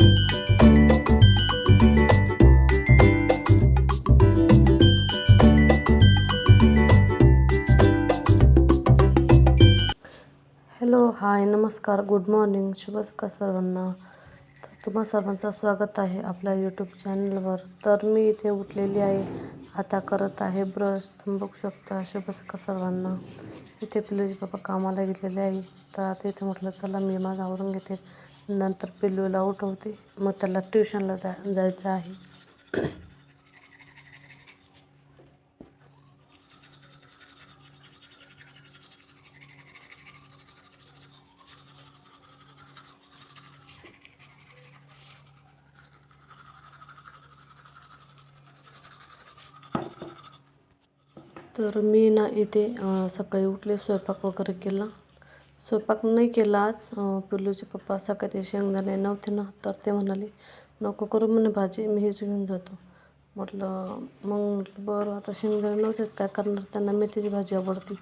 Hello hi नमस्कार good morning शुभ सकाळ सर्वांना. तर तुम्हा सर्वांचं स्वागत आहे आपल्या यूट्यूब चॅनलवर. तर मी इथे उठलेली आहे. आता करत आहे ब्रश. तुम्ही बघू शकता शुभ सकाळ सर्वांना. इथे पिल्लूचे बाबा कामाला गेलेले आहे. तर आता इथे म्हटलं चला मी माझं आवरून घेते. नंतर पिल्लूला उठवते. मग त्याला ट्युशनला जा जायचं आहे. तर मी ना इथे सकाळी उठले स्वयंपाक वगैरे केला. स्वयंपाक नाही केला आज. पिल्लूचे पप्पा सकाळी शेंगदाणे नव्हते ना तर ते म्हणाले नको करू म्हणे भाजी मी हेच घेऊन जातो. म्हटलं मग म्हटलं बरं आता शेंगदाणे नव्हते काय करणार त्यांना? मेथीची भाजी आवडती.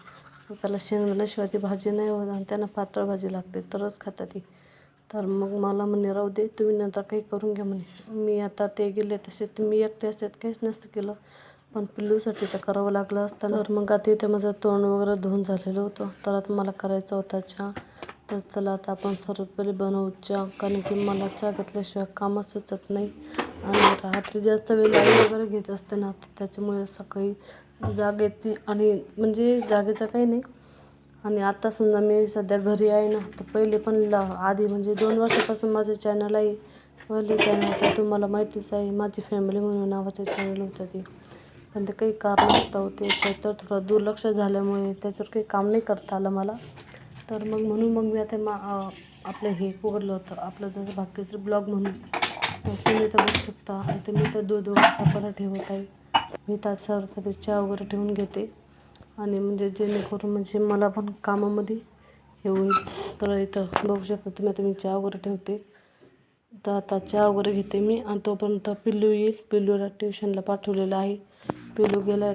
त्याला शेंगदाण्याशिवाय ती भाजी नाही होत आणि त्यांना पातळ भाजी लागते तरच खातात ती. तर मग मला म्हणे राहू दे तुम्ही नंतर काही करून घ्या म्हणे. मी आता ते गेले तसे ते मी एकटे असते काहीच नसतं केलं. पण पिल्लूसाठी तर करावं लागलं असतं तर मग आता इथे माझं तोंड वगैरे धुवून झालेलं होतं. तर आता मला करायचा होता चहा. तर चला आता आपण सर्वात पहिले बनवू चहा. कारण की मला चहा घेतल्याशिवाय कामच सुचत नाही. आणि रात्री जास्त वेळ वगैरे घेत असते ना तर त्याच्यामुळे सकाळी जाग येते. आणि म्हणजे जागेचं काही नाही. आणि आता समजा मी सध्या घरी आहे ना तर पहिले पण ला आधी म्हणजे दोन वर्षापासून माझं चॅनल आहे. पहिले चॅनल तर तुम्हाला माहितीच आहे. माझी फॅमिली म्हणून नावाचं चॅनल होतं ते. पण ते काही कारणास्तव होते ते त्याच्यावर थोडं दुर्लक्ष झाल्यामुळे त्याच्यावर काही काम नाही करता आलं मला. तर मग म्हणून मग मी आता मा आपलं हे उघडलं होतं. आपलं जसं भाग्यश्री ब्लॉग म्हणून. तर तुम्ही तर बघू शकता. इथे मी तर दूध वगैरे परत ठेवत आहे. मी तर सर्व ते चहा वगैरे ठेवून घेते. आणि म्हणजे जेणेकरून म्हणजे मला पण कामामध्ये हे होईल. तर इथं बघू शकता तुम्ही आता मी चहा वगैरे ठेवते. तर आता चहा वगैरे घेते मी. आणि तोपर्यंत पिल्लू येईल. पिल्लूला ट्युशनला पाठवलेलं आहे. पिलू गेला.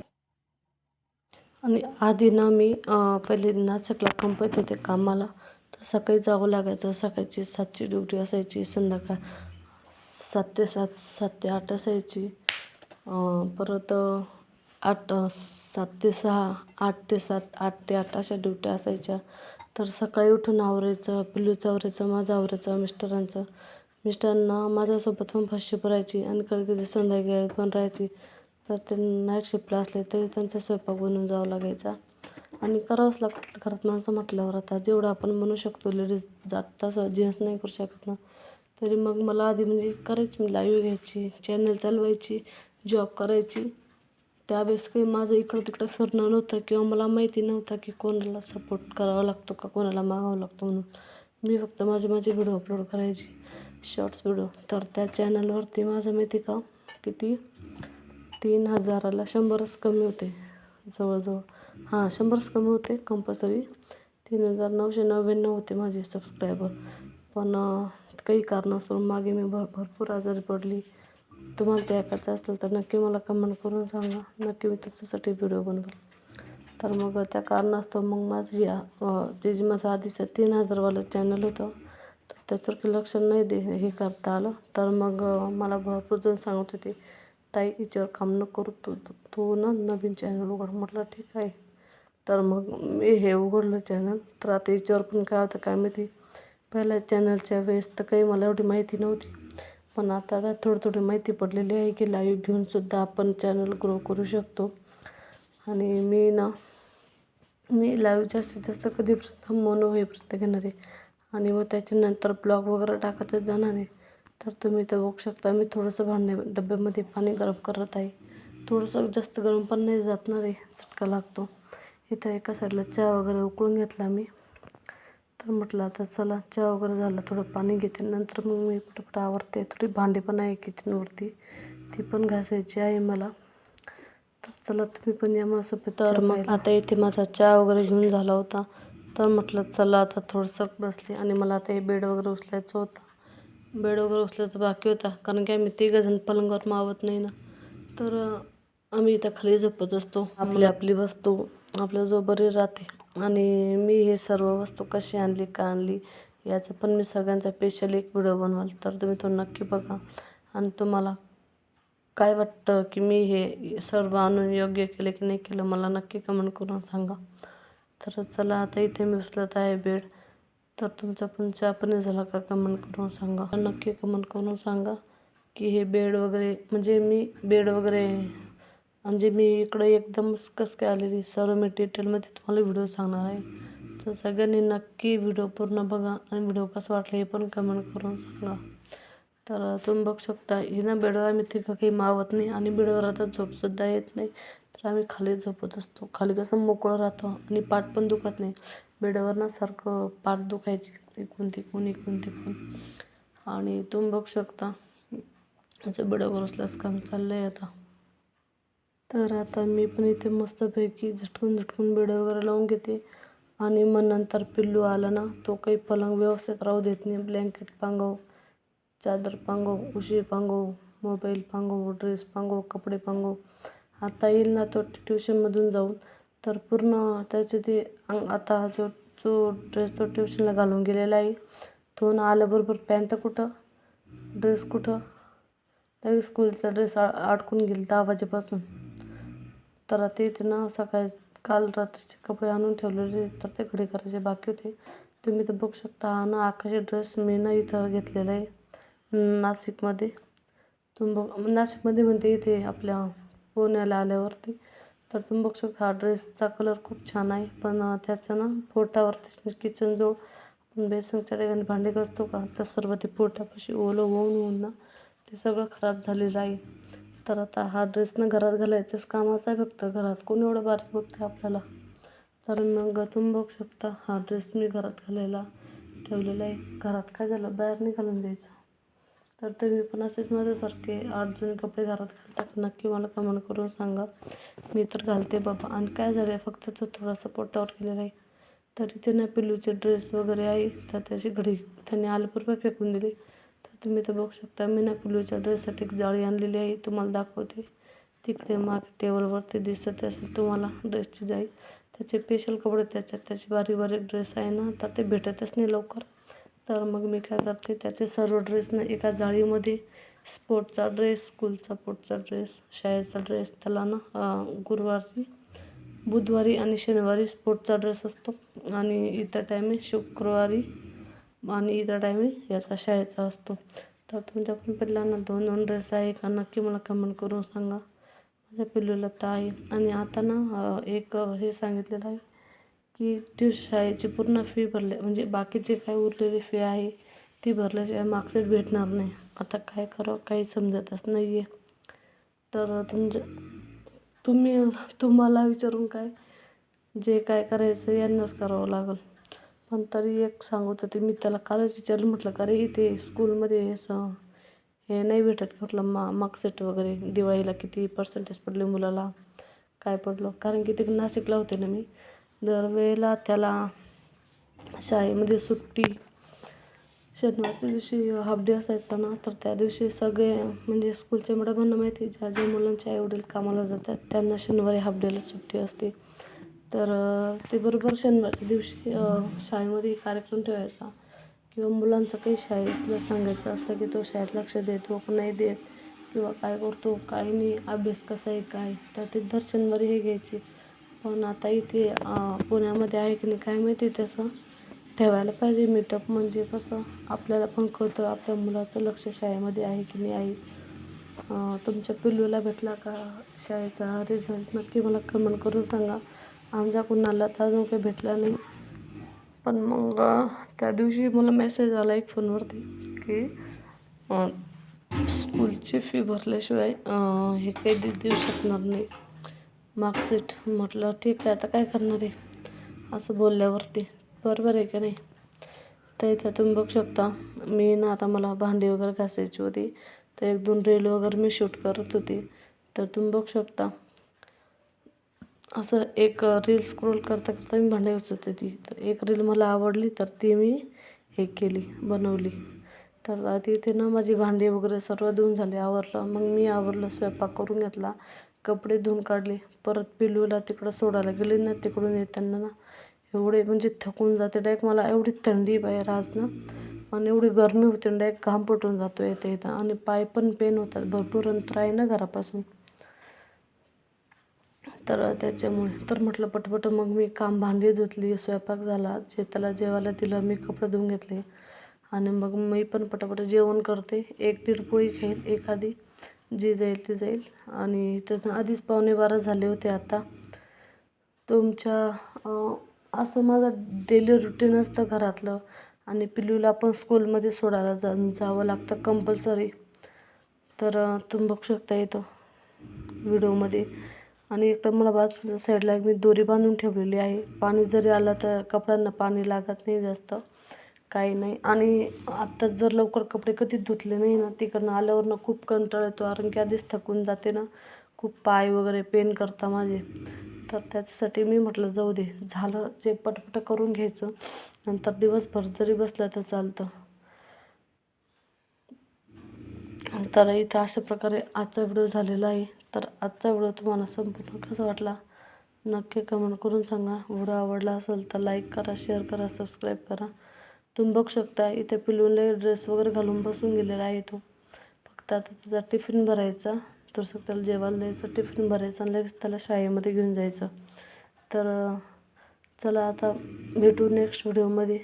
आणि आधी ना मी पहिले नाशिकला कंपनीत होते कामाला. तर सकाळी जावं लागायचं. सकाळची सातची ड्युटी असायची. संध्याकाळ सात ते सात सात ते आठ असायची. परत आठ सात ते सहा आठ ते सात आठ ते आठ अशा ड्युट्या असायच्या. तर सकाळी उठून आवरायचं पिल्लूचं आवरायचं माझं आवरायचं मिस्टरांचं. मिस्टरांना माझ्यासोबत पण फशी भरायची आणि कधी कधी संध्याकाळी पण राहायची. तर ते नाईट शिफ्टला असले तरी त्यांचा स्वयंपाक बनवून जावं लागायचा. आणि करावंच लागतं. घरात माणसं म्हटल्यावर आता जेवढं आपण म्हणू शकतो लेडीज जात तसं जीन्स नाही करू शकत ना. तरी मग मला आधी म्हणजे करायची मी लाईव्ह घ्यायची चॅनल चालवायची जॉब करायची. त्यावेळेस काही माझं इकडं तिकडं फिरणं नव्हतं किंवा मला माहिती नव्हतं की कोणाला सपोर्ट करावा लागतो का कोणाला मागावं लागतो म्हणून. मी फक्त माझे माझे व्हिडिओ अपलोड करायची शॉर्ट्स व्हिडिओ तर त्या चॅनलवरती माझं माहिती का किती? तीन हजाराला शंभरच कमी होते. जवळजवळ. हां शंभरच कमी होते कंपल्सरी तीन हजार नऊशे नव्याण्णव होते माझे सबस्क्रायबर पण काही कारणास्तव मागे मी भर भरपूर आजारी पडली. तुम्हाला ते ऐकायचं असेल तर नक्की मला कमेंट करून सांगा. नक्की मी तुमच्यासाठी व्हिडिओ बनवेल. तर मग त्या कारणास्तव मग माझी या ते जे माझं आधीचं तीन हजारवालं चॅनल होतं तर त्याच्यावर काही लक्ष नाही दे हे करता आलं. तर मग मला भरपूर जण सांगत होते ताई हिच्यावर काम न करू तू तू- ना नवीन चॅनल उघड. म्हटलं ठीक आहे. तर मग मी हे उघडलं चॅनल तर आता याच्यावर पण काय होतं काय माहिती? पहिल्या चॅनलच्या वेळेस तर काही मला एवढी माहिती नव्हती. पण आता आता थोडी थोडी माहिती पडलेली आहे की लाईव्ह घेऊनसुद्धा आपण चॅनल ग्रो करू शकतो. आणि मी ना मी लाईव्ह जास्तीत जास्त कधी प्रथम मोनो होईपर्यंत घेणार. आहे आणि मग त्याच्यानंतर ब्लॉग वगैरे टाकतच जाणार आहे. तर तुम्ही तर बघू शकता मी थोडंसं भांडे डब्यामध्ये पाणी गरम करत आहे. थोडंसं जास्त गरम पण नाही जात ना रे चटका लागतो. इथं एका साईडला चहा वगैरे उकळून घेतला मी. तर म्हटलं आता चला चहा वगैरे झाला थोडं पाणी घेते. नंतर मग मी पटापट आवरते थोडी भांडी पण आहे किचनवरती ती पण घासायची आहे मला. तर चला तुम्ही पण या माझ्यासोबत तर मग आता इथे माझा चहा वगैरे घेऊन झाला होता. तर म्हटलं चला आता थोडंसं बसले आणि मला आता हे बेड वगैरे उचलायचं होतं. बेड वगैरे बाकी होता. कारण की आम्ही तिघंजण पलंगावर मावत नाही ना. तर आम्ही इथं खाली झोपत असतो. आपली आपली वस्तू आपल्या जो बरी राहते. आणि मी हे सर्व वस्तू कशी आणली का आणली याचं पण मी सगळ्यांचा स्पेशल एक व्हिडिओ बनवाल. तर तुम्ही तो नक्की बघा. आणि तुम्हाला काय वाटतं की मी हे सर्व आणून योग्य केलं की नाही केलं मला नक्की कमेंट करून सांगा. तर चला आता इथे मी उचलत आहे बेड. तर तुमचा पण चहा झाला का कमेंट करून सांगा. नक्की कमेंट करून सांगा की हे बेड वगैरे म्हणजे मी बेड वगैरे म्हणजे मी इकडं एकदम कसं काय आलेली सर्व मी डिटेलमध्ये तुम्हाला व्हिडिओ सांगणार आहे. तर सगळ्यांनी नक्की व्हिडिओ पूर्ण बघा आणि व्हिडिओ कसं वाटलं हे पण कमेंट करून सांगा. तर तुम्ही बघू शकता हिना बेडवर आम्ही तिघं काही मावत नाही आणि बेडवर आता झोपसुद्धा येत नाही. तर आम्ही खाली झोपत असतो. खाली कसं मोकळं राहतो आणि पाठ पण दुखत नाही. बेडवरनं सारखं पाठ दुखायची. इकून तिकून इकून तिकून. आणि तुम्ही बघू शकता आमचं बेडवर असल्यास काम चाललं आहे आता. तर आता मी पण इथे मस्तपैकी झटकून झटकून बेड वगैरे लावून घेते. आणि मग नंतर पिल्लू आला ना तो काही पलंग व्यवस्थित राहू देत नाही. ब्लँकेट पांगव चादर पांगव उशी पांगव मोबाईल पांगव ड्रेस पांगव कपडे पांगव. आता येईल ना तो ट्युशनमधून जाऊन. तर पूर्ण त्याचे ते अंग आता जो जो ड्रेस तो ट्युशनला घालून गेलेला आहे तो न आल्याबरोबर पॅन्ट कुठं? ड्रेस कुठं? लगेच स्कूलचा ड्रेस आ अडकून गेला दहा वाजेपासून. तर आता इथे ना सकाळी काल रात्रीचे कपडे आणून ठेवलेले तर ते घडी करायचे बाकी होते. तुम्ही तर बघू शकता हा ना आकाशी ड्रेस मी ना इथं घेतलेला आहे नाशिकमध्ये. तुम्ही बघ नाशिकमध्ये म्हणते इथे आपल्या पुण्याला आल्यावरती. तर तुम्ही बघू शकता हा ड्रेसचा कलर खूप छान आहे. पण त्याचं ना पोटावरती किचनजवळ आपण बेसनच्या ठिकाणी भांडे घासतो का? तर सर्व ते पोटापाशी ओलं होऊन होऊन ना ते सगळं खराब झालेलं आहे. तर आता हा ड्रेस ना घरात घालायचंच कामाचं आहे फक्त. घरात कोण एवढं बारीक बघते आपल्याला? तर मग तुम्ही बघू शकता हा ड्रेस मी घरात घालायला ठेवलेला आहे. घरात काय झालं? बाहेर नाही घालून द्यायचं. तर तुम्ही पण असेच माझ्यासारखे आठ जुने कपडे घरात घालतात नक्की मला कमेंट करून सांगा. मी तर घालते बाबा. आणि काय झालं आहे फक्त तो थोडासा पोटावर गेलेला आहे. तरी ते ना पिल्लूचे ड्रेस वगैरे आहे. तर त्याची घडी त्यांनी आल्याबरोबर फेकून दिली. तर तुम्ही तर बघू शकता मी ना पिल्लूच्या ड्रेससाठी एक जाळी आणलेली आहे. तुम्हाला दाखवते. तिकडे मागे टेबलवरती दिसत असेल तुम्हाला ड्रेसची जाळी. त्याचे स्पेशल कपडे त्याच्यात त्याचे बारीक बारीक ड्रेस आहे ना तर ते भेटतच नाही लवकर. तर मग मी काय करते त्याचे सर्व ड्रेसनं एका जाळीमध्ये स्पोर्टचा ड्रेस स्कूलचा पोटचा ड्रेस शाळेचा ड्रेस त्याला ना गुरुवारी बुधवारी आणि शनिवारी स्पोर्टचा ड्रेस असतो. आणि इतर टायमी शुक्रवारी आणि इतर टायमी याचा शाळेचा असतो. तर तुमच्या पण पिल्लांना दोन दोन ड्रेस आहे का? नक्की मला कमेंट करून सांगा. माझ्या पिल्लूला तर आहे आणि आता ना एक हे सांगितलेलं आहे. की ट्यूश शाळेची पूर्ण फी भरले म्हणजे बाकीचे काय उरलेली फी आहे ती भरल्याशिवाय मार्कशीट भेटणार नाही. आता काय करावं काही समजतच नाही आहे तर तुमच्या तुम्ही तुम्हाला विचारून काय जे काय करायचं यांनाच करावं लागेल. पण तरी एक सांगत होते मी त्याला कालच विचारलं म्हटलं का रे इथे स्कूलमध्ये असं हे नाही भेटत म्हटलं मा मार्कशीट वगैरे दिवाळीला किती पर्सेंटेज पडले मुलाला? काय पडलं? कारण की ते नाशिकला होते ना मी. दरवेळेला त्याला शाळेमध्ये सुट्टी. शनिवारच्या दिवशी हाफ डे असायचा ना तर त्या दिवशी सगळे म्हणजे स्कूलच्या मॅडमांना माहिती ज्या ज्या मुलांचे आईवडील कामाला जातात त्यांना शनिवारी हाफ डेला सुट्टी असते. तर ते बरोबर शनिवारच्या दिवशी शाळेमध्ये कार्यक्रम ठेवायचा. किंवा मुलांचं काही शाळेतलं सांगायचं असतं की तो शाळेत लक्ष देतो नाही देत. किंवा काय करतो काय नाही अभ्यास कसा आहे काय? तर ते दर शनिवारी हे घ्यायचे. पण आता इथे पुण्यामध्ये आहे की नाही काय माहिती त्याचं. ठेवायला पाहिजे मीटअप म्हणजे कसं आपल्याला पण कळतं आपल्या मुलाचं लक्ष शाळेमध्ये आहे की नाही आहे. तुमच्या पिल्लूला भेटला का शाळेचा रिझल्ट नक्की मला कमेंट करून सांगा. आमच्या कुणाला तर अजून काही भेटला नाही. पण मग त्या दिवशी मला मेसेज आला एक फोनवरती की स्कूलची फी भरल्याशिवाय हे काही दे देऊ शकणार नाही. मार्कशीट म्हटलं ठीक आहे आता काय करणार आहे? असं बोलल्यावरती बरोबर आहे का नाही? तर इथं तुम्ही बघू शकता मी ना आता मला भांडी वगैरे घासायची होती तर एक दोन रील वगैरे मी शूट करत होती. तर तुम्ही बघू शकता असं एक रील स्क्रोल करता करता मी भांडी घासत होती. तर एक रील मला आवडली तर ती मी हे केली बनवली. तर तिथे ना माझी भांडी वगैरे सर्व धुवून झाले आवरलं. मग मी आवरलं स्वयंपाक करून घेतला. कपडे धुवून काढले. परत पिलूला तिकडं सोडायला गेले ना तिकडून येताना ना. एवढे म्हणजे थकून जाते. डायरेक्ट मला एवढी थंडी बाहेर आज ना. आणि एवढी गरमी होते डायरेक्ट घाम पटून जातो येते येता आणि पाय पण पेन होतात. भरपूर अंतर आहे ना घरापासून. तर त्याच्यामुळे. तर म्हटलं पटपट मग मी काम भांडी धुतली स्वयंपाक झाला. जे त्याला जेवायला दिलं मी कपडे धुवून घेतले. आणि मग मी पण पटापट जेवण करते. एक दीड पोळी खाईल एखादी. जी जाईल ती जाईल. आणि त्यातून आधीच पावणे बारा झाले होते आता. तुमच्या असं माझं डेली रुटीन असतं घरातलं. आणि पिल्लूला पण स्कूलमध्ये सोडायला जा जावं लागतं कंपल्सरी तर तुम्ही बघू शकता येतं व्हिडिओमध्ये आणि इकडं मला बाजूच्या साईडला एक मी दोरी बांधून ठेवलेली आहे. पाणी जरी आलं तर कपड्यांना पाणी लागत नाही जास्त. काही नाही. आणि आत्ताच जर लवकर कपडे कधीच धुतले नाही ना तिकडनं आल्यावर ना खूप कंटाळा येतो. कारण की आधीच थकून जाते ना. खूप पाय वगैरे पेन करता माझे. तर त्याच्यासाठी मी म्हटलं जाऊ दे. झालं जे पटपट करून घ्यायचं. नंतर दिवसभर जरी बसलं तर चालतं. तर इथं अशा प्रकारे आजचा व्हिडिओ झालेला आहे. तर आजचा व्हिडिओ तुम्हाला संपूर्ण कसा वाटला? नक्की कमेंट करून सांगा. व्हिडिओ आवडला असेल तर लाईक करा शेअर करा सबस्क्राईब करा. तुम्ही बघू शकता इथे पिलूनला ड्रेस वगैरे घालून बसून गेलेला आहे तो. फक्त आता त्याचा टिफिन भरायचा. तर त्याला जेवायला द्यायचं टिफिन भरायचं आणि लगेच त्याला शाळेमध्ये घेऊन जायचं. तर चला आता भेटू नेक्स्ट व्हिडिओमध्ये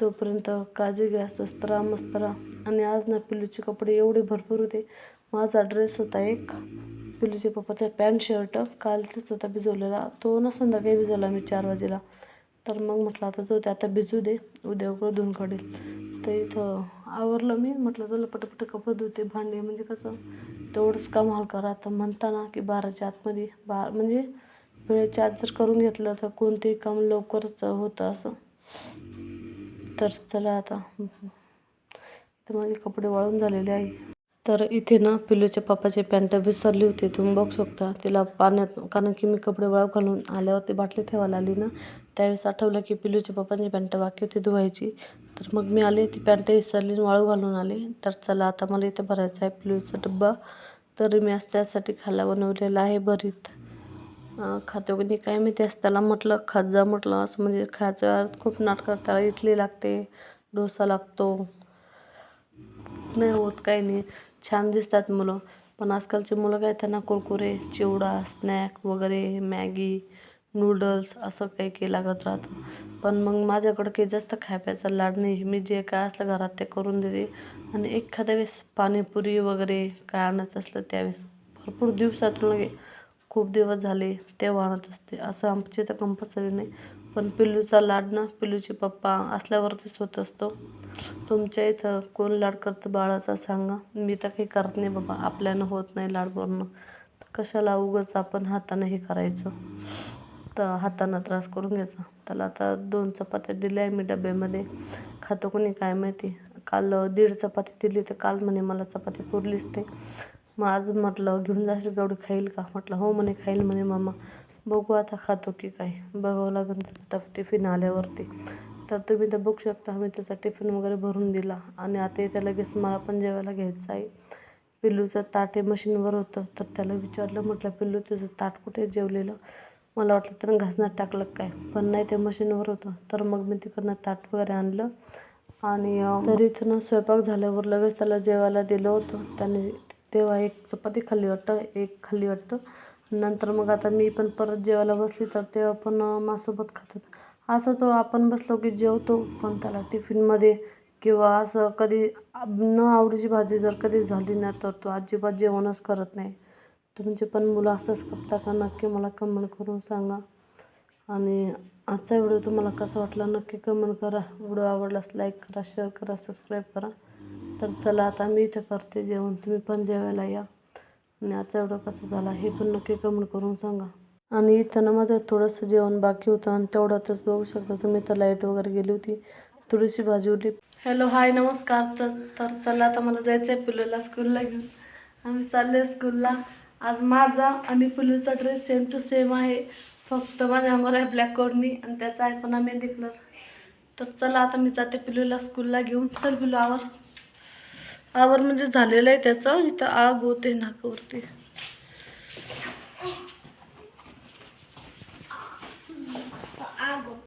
तोपर्यंत काळजी घ्या स्वस्त राहा मस्त राहा. आणि आज ना पिलूचे कपडे एवढे भरपूर होते. माझा ड्रेस होता एक. पिलूच्या पप्पाचा पॅन्ट शर्ट कालचाच होता भिजवलेला. तो ना संध्याकाळी भिजवला मी चार वाजेला. तर मग म्हटलं आता जाऊ दे आता भिजू दे उद्या उकडं धुवून काढेल. तर इथं आवरलं मी म्हटलं चला पटपट कपडे धुते भांडे म्हणजे कसं तेवढंच काम हलका राहतं म्हणताना की बाराच्या आतमध्ये बार म्हणजे वेळेच्या आत जर करून घेतलं तर कोणतेही काम लवकरच होतं असं. तर चला आता. तर माझे कपडे वाळून झालेले आहे. तर इथे ना पिलूच्या पप्पाची पॅन्ट विसरली होती. तुम्ही बघू शकता. तिला पाण्यात कारण की मी कपडे वाळू घालून आल्यावर ती बाटली ठेवायला आली ना त्यावेळेस आठवलं की पिलूच्या पप्पाची पॅन्ट बाकी होती धुवायची. तर मग मी आले ती पॅन्ट विसरली आणि वाळू घालून आले. तर चला आता मला इथे भरायचा आहे पिलूचा डब्बा. तर मी आज त्यासाठी खायला बनवलेला आहे भरीत. खातो की नाही काय माहिती असं त्याला म्हटलं खात जा म्हटलं. असं म्हणजे खायचं खूप नाटकात त्याला इडली लागते डोसा लागतो. नाही होत काही नाही. छान दिसतात मुलं. पण आजकालची मुलं काय त्यांना कुरकुरे चिवडा स्नॅक वगैरे मॅगी नूडल्स असं काही काही लागत राहतं. पण मग माझ्याकडं काही जास्त खायप्याचा लाड नाही. मी जे काय असलं घरात ते करून देते. आणि एखाद्या वेळेस पाणीपुरी वगैरे काय आणायचं असलं त्यावेळेस भरपूर दिवसातून खूप दिवस झाले तेव्हा आणत असते. असं आमच्या इथं कंपल्सरी नाही. पण पिल्लूचा लाड ना पिल्लूचे पप्पा असल्यावरतीच होत असतो. तुमच्या इथं कोण लाड करतं बाळाचा सांगा. मी तर काही करत नाही बाबा. आपल्यानं होत नाही लाड करणं. तर कशाला उगाच आपण हातानं हे करायचं? तर हातानं त्रास करून घ्यायचा. त्याला आता दोन चपात्या दिल्या आहे मी डब्यामध्ये. खातो कोणी काय माहिती? काल दीड चपाती दिली तर काल म्हणे मला चपाती पुरलीच ते मग आज म्हटलं घेऊन जाशील गवडी खाईल का? म्हटलं हो म्हणे खाईल म्हणे मामा. बघू आता खातो की काय. बघावं लागेल त्याचा टिफिन आल्यावरती. तर तुम्ही तर बघू शकता मी त्याचा टिफिन वगैरे भरून दिला. आणि आता इथे लगेच मला पण जेवायला घ्यायचं आहे. पिल्लूचं ताट हे मशीनवर होतं. तर त्याला विचारलं म्हटलं पिल्लू तुझं ताट कुठे जेवलेलं? मला वाटलं तर घासण्यात टाकलं काय? पण नाही ते मशीनवर होतं. तर मग मी तिकडनं ताट वगैरे आणलं. आणि तरी तर स्वयंपाक झाल्यावर लगेच त्याला जेवायला दिलं होतं. त्याने तेव्हा एक चपाती खाल्ली वाटतं एक खाल्ली वाटतं. नंतर मग आता मी पण परत जेवायला बसली तर तेव्हा पण मासोबत माझ्यासोबत खात होता असं तो आपण बसलो की जेवतो पण त्याला टिफिनमध्ये किंवा असं कधी न आवडीची भाजी जर कधी झाली ना तर तो अजिबात जेवणच करत नाही. तुमचे पण मुलं असंच करता का? नक्की मला कमेंट करून सांगा. आणि आजचा व्हिडिओ तुम्हाला कसा वाटला? नक्की कमेंट करा. व्हिडिओ आवडल्यास लाईक करा शेअर करा सबस्क्राईब करा. तर चला आता मी इथे करते जेवण. तुम्ही पण जेवायला या. आणि आजचा एवढा कसा झाला हे पण नक्की कमेंट करून सांगा. आणि इथं ना माझं थोडंसं जेवण बाकी होतं आणि तेवढ्यातच बघू शकता तुम्ही तर लाइट वगैरे गेली होती. थोडीशी भाजी उरली हॅलो हाय नमस्कार. तर तर चला आता मला जायचं आहे पिलूला स्कूलला घेऊन. आम्ही चालले स्कूलला आज माझा आणि पिलूचा ड्रेस सेम टू सेम आहे. फक्त माझ्या अंगावर आहे ब्लॅक कोडनी आणि त्याचा आहे पण आम्ही कलर तर चला आता मी जाते पिलूला स्कूलला घेऊन. चल पिलू आवर. आवर म्हणजे झालेलं आहे त्याचं. इथं आग होते नाकावरती.